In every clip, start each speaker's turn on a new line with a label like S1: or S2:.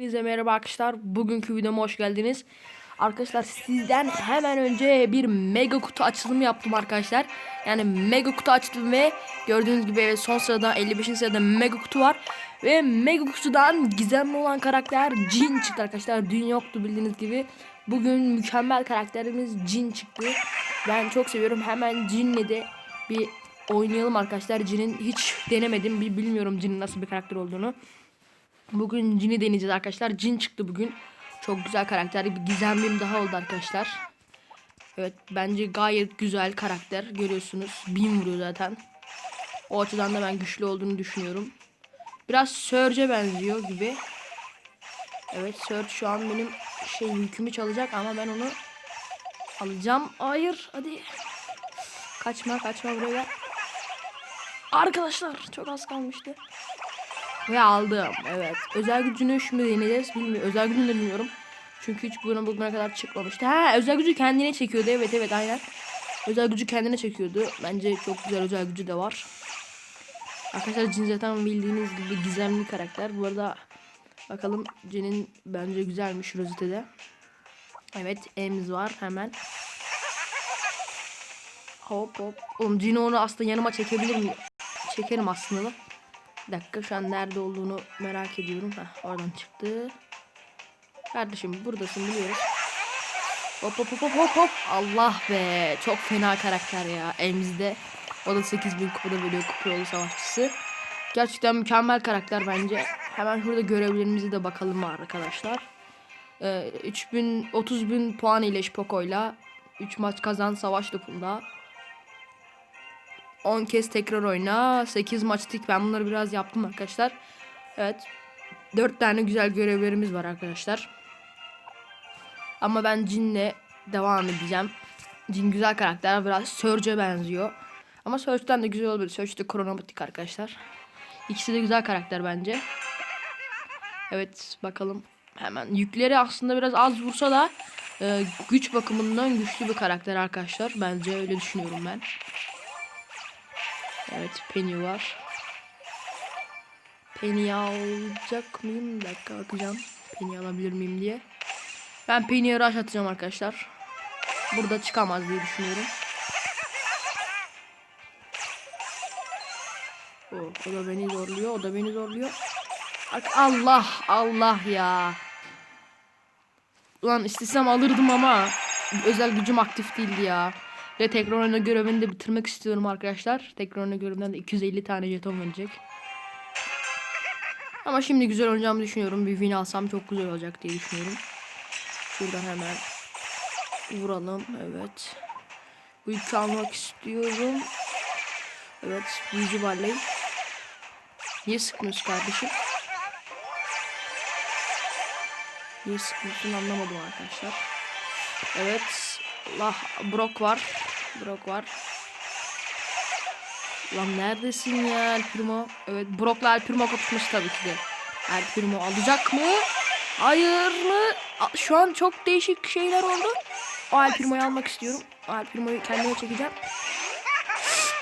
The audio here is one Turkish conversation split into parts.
S1: Hepinize merhaba arkadaşlar. Bugünkü videoma hoş geldiniz. Arkadaşlar sizden hemen önce bir mega kutu açılımı yaptım arkadaşlar. Yani mega kutu açtım ve gördüğünüz gibi evet, son sırada 55. sırada mega kutu var. Ve mega kutudan gizemli olan karakter Jin çıktı arkadaşlar. Dün yoktu bildiğiniz gibi. Bugün mükemmel karakterimiz Jin çıktı. Ben çok seviyorum. Hemen Jin'le de bir oynayalım arkadaşlar. Jin'in hiç denemedim. Bir bilmiyorum Jin'in nasıl bir karakter olduğunu. Bugün Jin'i deneyeceğiz arkadaşlar. Jin çıktı bugün. Çok güzel karakter. Bir gizemlim daha oldu arkadaşlar. Evet bence gayet güzel karakter. Görüyorsunuz. Bin vuruyor zaten. O açıdan da ben güçlü olduğunu düşünüyorum. Biraz Surge'e benziyor gibi. Evet Surge şu an benim şey yükümü çalacak ama ben onu alacağım. Hayır hadi. Kaçma kaçma buraya. Arkadaşlar çok az kalmıştı. Ve aldım. Evet. Özel gücünü şimdi deneyeceğiz. Bilmiyorum. Özel gücünü de bilmiyorum. Çünkü hiç buna bugüne kadar çıkmamıştı. Ha özel gücü kendine çekiyordu. Evet evet aynen. Özel gücü kendine çekiyordu. Bence çok güzel özel gücü de var. Arkadaşlar Jin zaten bildiğiniz gibi gizemli karakter. Bu arada bakalım Jin'in bence güzelmiş Rosete'de. Evet Ems var hemen. Hop hop. Oğlum Jin'i onu aslında yanıma çekebilir miyim? Çekerim aslında da. Bir dakika şu an nerede olduğunu merak ediyorum. Heh, oradan çıktı. Kardeşim buradasın biliyoruz. Hop hop hop hop hop. Allah be. Çok fena karakter ya. Elimizde. O da 8000 kupada veriyor kupa savaşçısı. Gerçekten mükemmel karakter bence. Hemen şurada görevlerimize de bakalım arkadaşlar. Ee, 3000 30 bin puan ile Poco'yla 3 maç kazan savaş topunda. 10 kez tekrar oyna. 8 maç tik. Ben bunları biraz yaptım arkadaşlar. Evet. 4 tane güzel görevlerimiz var arkadaşlar. Ama ben Jin'le devam edeceğim. Jin güzel karakter. Biraz Surge'e benziyor. Ama Surge'den de güzel olabilir. Surge de kronomatik arkadaşlar. İkisi de güzel karakter bence. Evet bakalım. Hemen yükleri aslında biraz az vursa da e, güç bakımından güçlü bir karakter arkadaşlar. Bence öyle düşünüyorum ben. Evet Penny var. Penny alacak mıyım? Bir dakika bakacağım. Penny alabilir miyim diye. Ben Penny'e rush atacağım arkadaşlar. Burada çıkamaz diye düşünüyorum. O, o da beni zorluyor. O da beni zorluyor. Allah Allah ya. Ulan istesem alırdım ama özel gücüm aktif değildi ya. Ve tekrar oyna görevini de bitirmek istiyorum arkadaşlar. Tekrar oyna görevinden de 250 tane jeton verecek. Ama şimdi güzel oynayacağımı düşünüyorum. Bir win alsam çok güzel olacak diye düşünüyorum. Şuradan hemen vuralım. Evet. Bu yükü almak istiyorum. Evet. Büyücü barley. Niye sıkmıyorsun kardeşim? Niye sıkmıyorsun anlamadım arkadaşlar. Evet. Allah Brock var. Brock var. Lan neredesin ya El Primo? Evet Brock'la El Primo kapışması tabii ki de. El Primo alacak mı? Hayır mı? Şu an çok değişik şeyler oldu. O El Primo'yu almak istiyorum. O El Primo'yu kendime çekeceğim.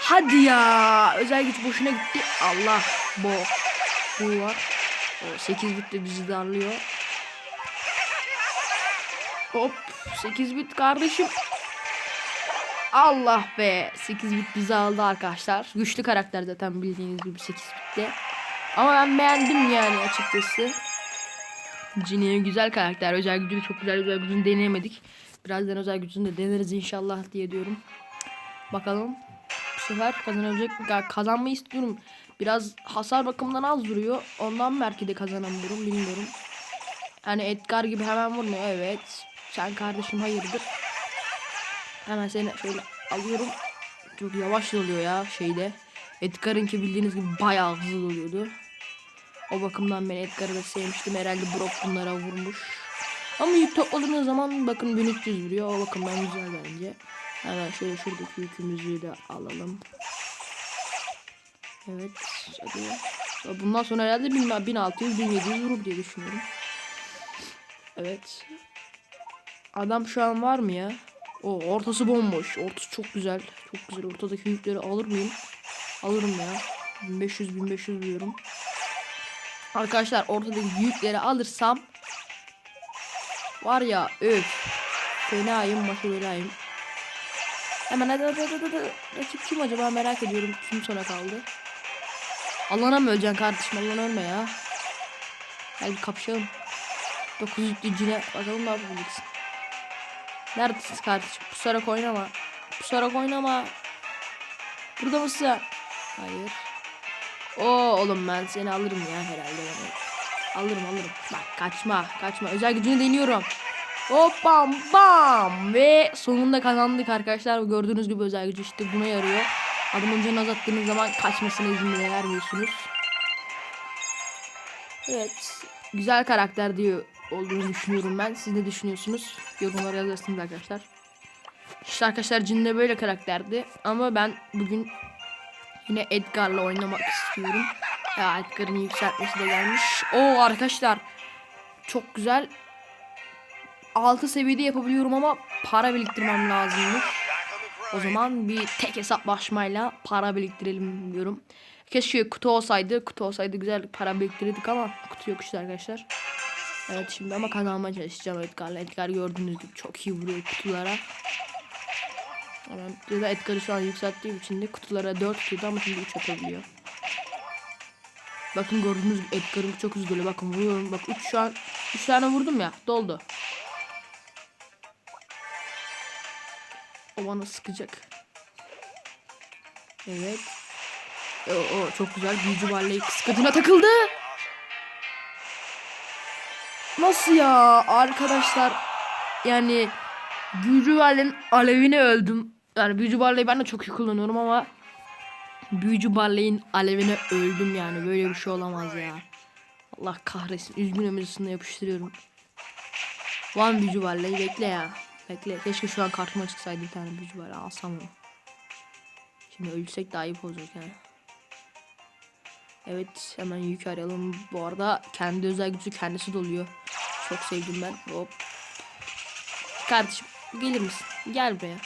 S1: Hadi ya. Özel güç boşuna gitti. Allah. Bu. Bu var. O 8 bit de bizi darlıyor. Hop. 8 bit kardeşim. Allah be. 8 bit bizi aldı arkadaşlar. Güçlü karakter zaten bildiğiniz gibi 8 bitte. Ama ben beğendim yani açıkçası. Ginny güzel karakter. Özel gücünü çok güzel özel gücünü deneyemedik. Birazdan özel gücünü de deneriz inşallah diye diyorum. Bakalım. Bu sefer kazanabilecek mi? Kazanmayı istiyorum. Biraz hasar bakımından az duruyor. Ondan belki de kazanamıyorum bilmiyorum. Hani Edgar gibi hemen vurmuyor. Evet. Sen kardeşim hayırdır? Hemen seni şöyle alıyorum. Çok yavaş oluyor ya şeyde. Edgar'ınki bildiğiniz gibi bayağı hızlı oluyordu. O bakımdan ben Edgar'ı da sevmiştim. Herhalde Brock bunlara vurmuş. Ama yük topladığınız zaman bakın 1300 vuruyor. O bakımdan güzel bence. Hemen şöyle şuradaki yükümüzü de alalım. Evet. Hadi. Bundan sonra herhalde 1600-1700 vurur diye düşünüyorum. Evet. Adam şu an var mı ya? O ortası bomboş. Ortası çok güzel. Çok güzel. Ortadaki yükleri alır mıyım? Alırım ya. 1500 1500 diyorum. Arkadaşlar ortadaki yükleri alırsam var ya öf fenayım başı belayım. Hemen hadi hadi hadi hadi. Rakip kim acaba merak ediyorum. Kim sona kaldı? Allah'ına mı öleceksin kardeşim? Allah'ına ölme ya. Gel bir kapışalım. 9 yüklü cine bakalım ne yapabileceksin. Neredesin kardeşim? Pusarak oynama. Pusarak oynama. Burada mısın? Hayır. Oo oğlum ben seni alırım ya herhalde. Yani. Alırım alırım. Bak kaçma kaçma. Özel gücünü deniyorum. Hop bam bam. Ve sonunda kazandık arkadaşlar. Gördüğünüz gibi özel gücü işte buna yarıyor. Adamın canını azalttığınız zaman kaçmasına izin bile vermiyorsunuz. Evet. Güzel karakter diyor olduğunu düşünüyorum ben. Siz ne düşünüyorsunuz? Yorumlara yazarsınız arkadaşlar. İşte arkadaşlar Cin de böyle karakterdi. Ama ben bugün yine Edgar'la oynamak istiyorum. Ya Edgar'ın yükseltmesi de gelmiş. Oo arkadaşlar. Çok güzel. 6 seviyede yapabiliyorum ama para biriktirmem lazımmış. O zaman bir tek hesaplaşmayla para biriktirelim diyorum. Keşke kutu olsaydı. Kutu olsaydı güzel para biriktirirdik ama kutu yok işte arkadaşlar. Evet şimdi ama kazanmaya çalışacağım Edgar'la. Edgar gördüğünüz gibi çok iyi vuruyor kutulara. Hemen ya da Edgar'ı şu an yükselttiğim için de kutulara 4 tutuyordu ama şimdi 3 atabiliyor. Bakın gördüğünüz gibi Edgar'ım çok hızlı. Bakın vuruyorum. Bak 3 şu an 3 tane vurdum ya. Doldu. O bana sıkacak. Evet. O, çok güzel. Büyücü varlığı kıskadına takıldı. Nasıl ya arkadaşlar? Yani büyücü varlığın alevine öldüm. Yani büyücü ben de çok iyi kullanıyorum ama büyücü barley'in alevine öldüm yani. Böyle bir şey olamaz ya. Allah kahretsin. Üzgünüm üstüne yapıştırıyorum. Van büyücü barley'i bekle ya. Bekle. Keşke şu an kartıma çıksaydı bir tane büyücü barley alsam onu. Şimdi ölsek de ayıp olacak yani. Evet hemen yük arayalım. Bu arada kendi özel gücü kendisi doluyor. Çok sevdim ben. Hop. Kardeşim gelir misin? Gel buraya.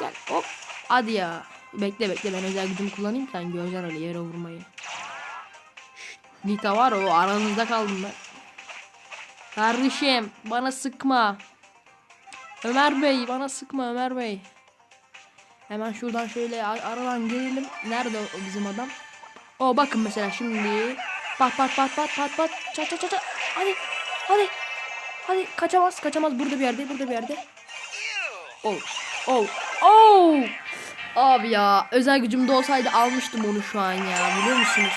S1: Gel hop. Hadi ya. Bekle bekle ben özel gücümü kullanayım sen göreceksin öyle yere vurmayı. Şşt, Nita var o aranızda kaldım ben. Kardeşim bana sıkma. Ömer Bey bana sıkma Ömer Bey. Hemen şuradan şöyle ar- aradan gelelim. Nerede o, bizim adam? O bakın mesela şimdi. Pat pat pat pat pat pat. Çat çat çat. Hadi. Hadi. Hadi kaçamaz kaçamaz burada bir yerde burada bir yerde. Oh. Oh. Oh. Abi ya özel gücümde olsaydı almıştım onu şu an ya biliyor musunuz?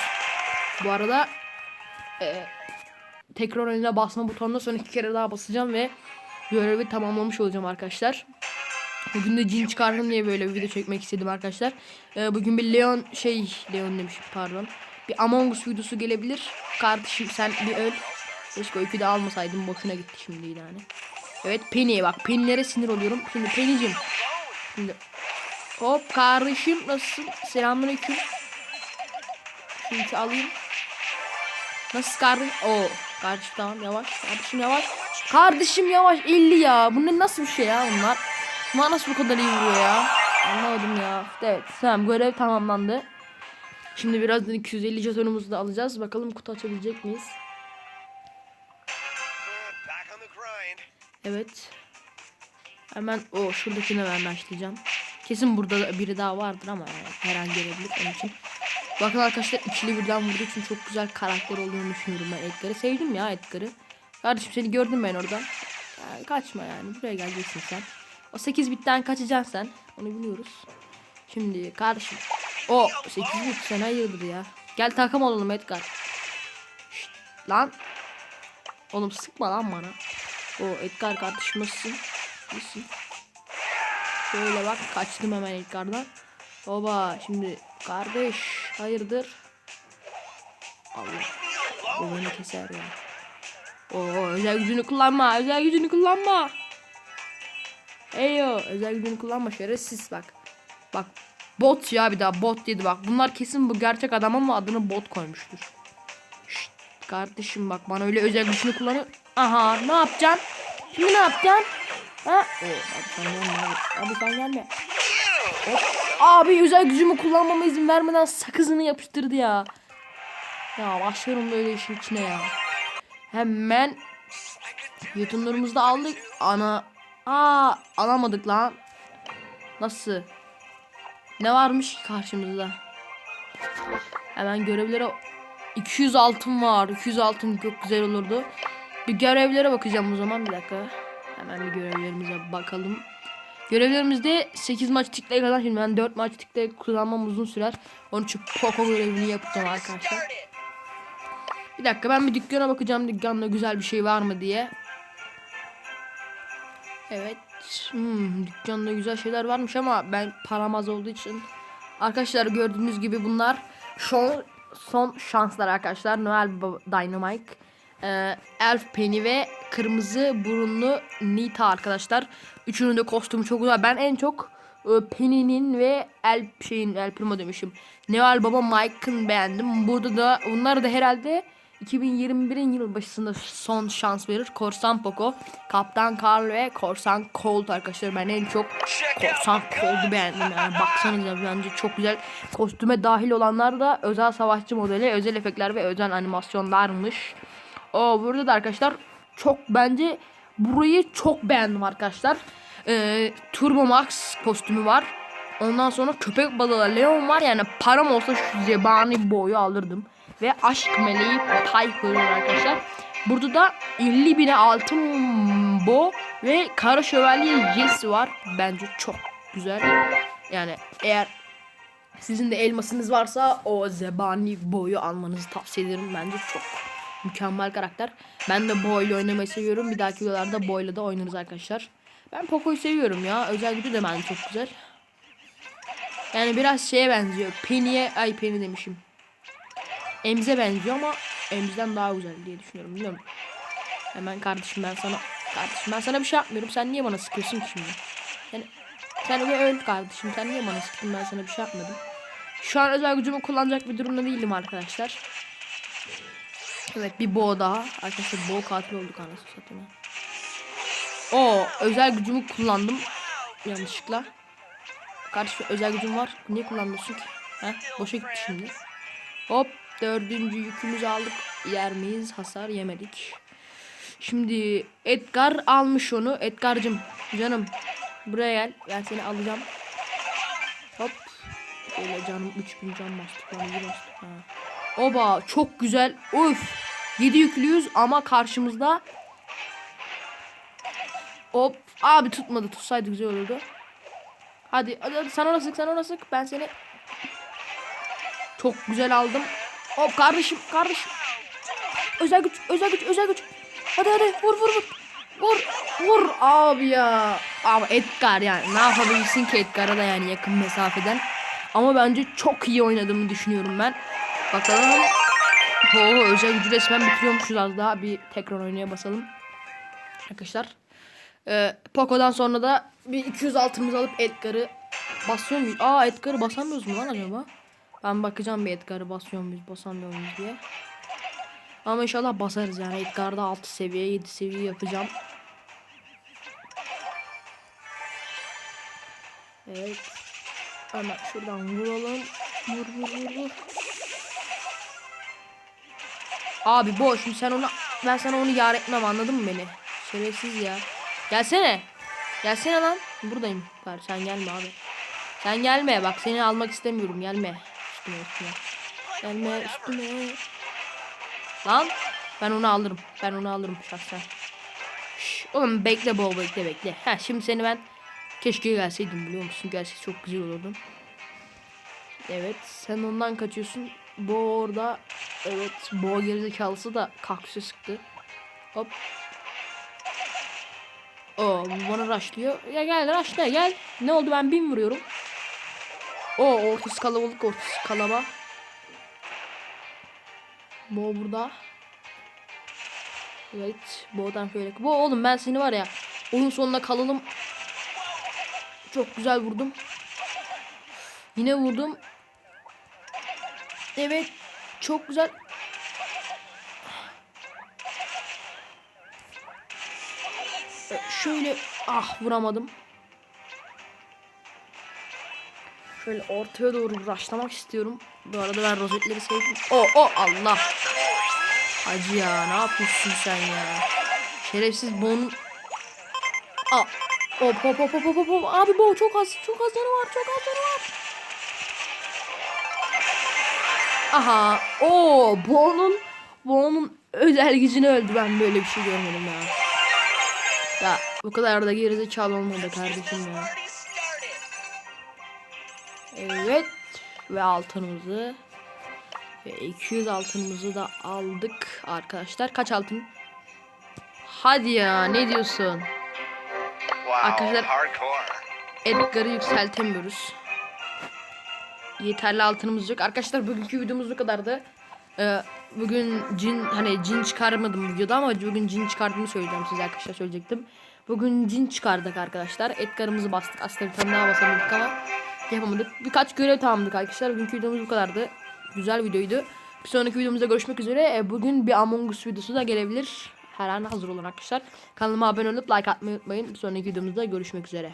S1: Bu arada e, tekrar önüne basma butonuna son iki kere daha basacağım ve görevi tamamlamış olacağım arkadaşlar. Bugün de cin çıkardım diye böyle bir video çekmek istedim arkadaşlar. Ee, bugün bir Leon şey Leon demişim pardon. Bir Among Us videosu gelebilir. Kardeşim sen bir öl. Keşke öykü de almasaydım boşuna gitti şimdi yani. Evet Penny'e bak Penny'lere sinir oluyorum. Şimdi Penny'cim. Şimdi hop kardeşim nasılsın? Selamünaleyküm. Yükü alayım. Nasıl kardeşim? Oo kardeşim tamam yavaş. Kardeşim yavaş. Kardeşim yavaş 50 ya. Bu ne nasıl bir şey ya bunlar? Bunlar nasıl bu kadar iyi vuruyor ya? Anlamadım ya. Evet tamam görev tamamlandı. Şimdi birazdan 250 jetonumuzu da alacağız. Bakalım kutu açabilecek miyiz? Evet. Hemen o şuradakine ben başlayacağım. Kesin burada da biri daha vardır ama yani her an gelebilir onun için. Bakın arkadaşlar ikili birden vurduğu için çok güzel karakter olduğunu düşünüyorum ben Edgar'ı. Sevdim ya Edgar'ı. Kardeşim seni gördüm ben oradan. Yani kaçma yani buraya geleceksin sen. O 8 bitten kaçacaksın sen. Onu biliyoruz. Şimdi kardeşim. O 8 bit sen hayırdır ya. Gel takım olalım Edgar. Şşt, lan. Oğlum sıkma lan bana. O Edgar nasılsın? İyisin. Şöyle bak kaçtım hemen Edgar'dan. Baba şimdi kardeş hayırdır? Allah. O beni keser ya. Oo özel gücünü kullanma. Özel gücünü kullanma. Eyo özel gücünü kullanma şerefsiz bak. Bak bot ya bir daha bot dedi bak. Bunlar kesin bu gerçek adam ama adını bot koymuştur. Şşt, kardeşim bak bana öyle özel gücünü kullanıyor. Aha ne yapacaksın? Şimdi ne yapacaksın? Ha? Oo, abi sen gelme abi. Abi sen gelme. Hop. Abi özel gücümü kullanmama izin vermeden sakızını yapıştırdı ya. Ya başlıyorum böyle işin içine ya. Hemen Yutunlarımızı da aldık. Ana. Aa alamadık lan. Nasıl? Ne varmış karşımızda? Hemen görevlere 200 altın var. 200 altın çok güzel olurdu. Bir görevlere bakacağım o zaman bir dakika. Hemen bir görevlerimize bakalım. Görevlerimizde 8 maç tıklayı kadar şimdi ben 4 maç tıklayı kullanmam uzun sürer. Onun için Poco görevini yapacağım arkadaşlar. Bir dakika ben bir dükkana bakacağım dükkanda güzel bir şey var mı diye. Evet. Hmm, dükkanda güzel şeyler varmış ama ben param az olduğu için. Arkadaşlar gördüğünüz gibi bunlar son, son şanslar arkadaşlar. Noel Dynamite. Ee, Elf Penny ve kırmızı burunlu Nita arkadaşlar. Üçünün de kostümü çok güzel. Ben en çok e, Penny'nin ve El şeyin El Primo demişim. Noel Baba Mike'ın beğendim. Burada da bunlar da herhalde 2021'in yılbaşında son şans verir. Korsan Poco, Kaptan Carl ve Korsan Colt arkadaşlar. Ben en çok Korsan Colt'u beğendim yani. Baksanıza bence çok güzel. Kostüme dahil olanlar da özel savaşçı modeli, özel efektler ve özel animasyonlarmış. O burada da arkadaşlar çok bence burayı çok beğendim arkadaşlar. Ee, Turbo Max kostümü var. Ondan sonra köpek balığı Leon var yani param olsa şu zebani boyu alırdım. Ve aşk meleği Piper var arkadaşlar. Burada da 50 bine altın bo ve kara şövalye Jesse var. Bence çok güzel. Yani eğer sizin de elmasınız varsa o zebani boyu almanızı tavsiye ederim. Bence çok mükemmel karakter. Ben de boyla oynamayı seviyorum. Bir dahaki videolarda boyla da oynarız arkadaşlar. Ben Poco'yu seviyorum ya. Özel gücü de bence çok güzel. Yani biraz şeye benziyor. Penny'e ay Penny demişim. Emze benziyor ama Emz'den daha güzel diye düşünüyorum biliyor musun? Hemen kardeşim ben sana kardeşim ben sana bir şey yapmıyorum. Sen niye bana sıkıyorsun ki şimdi? Yani sen bir öl kardeşim. Sen niye bana sıktın? Ben sana bir şey yapmadım. Şu an özel gücümü kullanacak bir durumda değilim arkadaşlar. Evet bir boğa daha. Arkadaşlar boğa katil olduk anasını satayım. O özel gücümü kullandım. Yanlışlıkla. Kardeşim özel gücüm var. Niye kullanmıyorsun ki? Heh, boşa gitti şimdi. Hop dördüncü yükümüzü aldık. Yer miyiz? Hasar yemedik. Şimdi Edgar almış onu. Edgar'cım canım buraya gel. Ben seni alacağım. Hop. Şöyle canım 3000 can bastık. Lan iyi bastık ha. Oba çok güzel. Uf. 7 yüklüyüz ama karşımızda Hop. Abi tutmadı. Tutsaydı güzel olurdu. Hadi hadi, hadi sen ona sık sen ona sık. Ben seni çok güzel aldım. Hop kardeşim kardeşim. Özel güç özel güç özel güç. Hadi hadi vur vur vur. Vur vur abi ya. Abi Edgar yani ne yapabilirsin ki Edgar'a da yani yakın mesafeden. Ama bence çok iyi oynadığımı düşünüyorum ben. Bakalım. Oo, özel gücü resmen bitiriyormuşuz az daha. Bir tekrar oynaya basalım. Arkadaşlar. Ee, Poco'dan sonra da bir 200 altımızı alıp Edgar'ı basıyor muyuz? Aa Edgar'ı basamıyoruz mu lan acaba? Ben bakacağım bir Edgar'ı basıyor muyuz basamıyor muyuz diye. Ama inşallah basarız yani Edgar'da 6 seviye 7 seviye yapacağım. Evet. Hemen şuradan vuralım. Vur vur vur vur. Abi boş şimdi sen ona ben sana onu yar etmem anladın mı beni? Şerefsiz ya. Gelsene. Gelsene lan. Buradayım. Bari sen gelme abi. Sen gelme bak seni almak istemiyorum gelme. Üstüme üstüme. Gelme üstüme. Lan ben onu alırım. Ben onu alırım şahsen. Şş, oğlum bekle bol bekle bekle. Ha şimdi seni ben keşke gelseydim biliyor musun? Gelse çok güzel olurdu. Evet sen ondan kaçıyorsun. Bu orada evet boğa gerizekalısı da kaktüse sıktı. Hop. O bana rushlıyor. Ya gel rushla gel. Ne oldu ben bin vuruyorum. O ortası kalabalık ortası kalaba. Bo burada. Evet. Bo'dan şöyle. Bo oğlum ben seni var ya. Oyun sonuna kalalım. Çok güzel vurdum. Yine vurdum. Evet. Çok güzel. Ee, Şöyle ah vuramadım. Şöyle ortaya doğru başlamak istiyorum. Bu arada ben rozetleri sevdim. O o Allah. Hacı ya ne yapıyorsun sen ya? Şerefsiz Bo'nun... Aa. Hop hop hop hop hop hop. Abi Bo çok az çok az canı var çok az canı var. Aha. Oo Bo'nun Bo'nun özel gücünü öldü ben böyle bir şey görmedim ya. Ya bu kadar da gerizekalı olmadı kardeşim ya. Evet ve altınımızı ve 200 altınımızı da aldık arkadaşlar. Kaç altın? Hadi ya ne diyorsun?
S2: Wow,
S1: Arkadaşlar-. Edgar'ı yükseltemiyoruz. Yeterli altınımız yok. Arkadaşlar bugünkü videomuz bu kadardı. Ee, bugün cin hani cin çıkarmadım videoda ama bugün cin çıkardığımı söyleyeceğim size arkadaşlar söyleyecektim. Bugün cin çıkardık arkadaşlar. Edgar'ımızı bastık. Aslında bir tane daha basamadık ama yapamadık. Birkaç görev tamamladık arkadaşlar. Bugünkü videomuz bu kadardı. Güzel videoydu. Bir sonraki videomuzda görüşmek üzere. Ee, bugün bir Among Us videosu da gelebilir. Her an hazır olun arkadaşlar. Kanalıma abone olup like atmayı unutmayın. Bir sonraki videomuzda görüşmek üzere.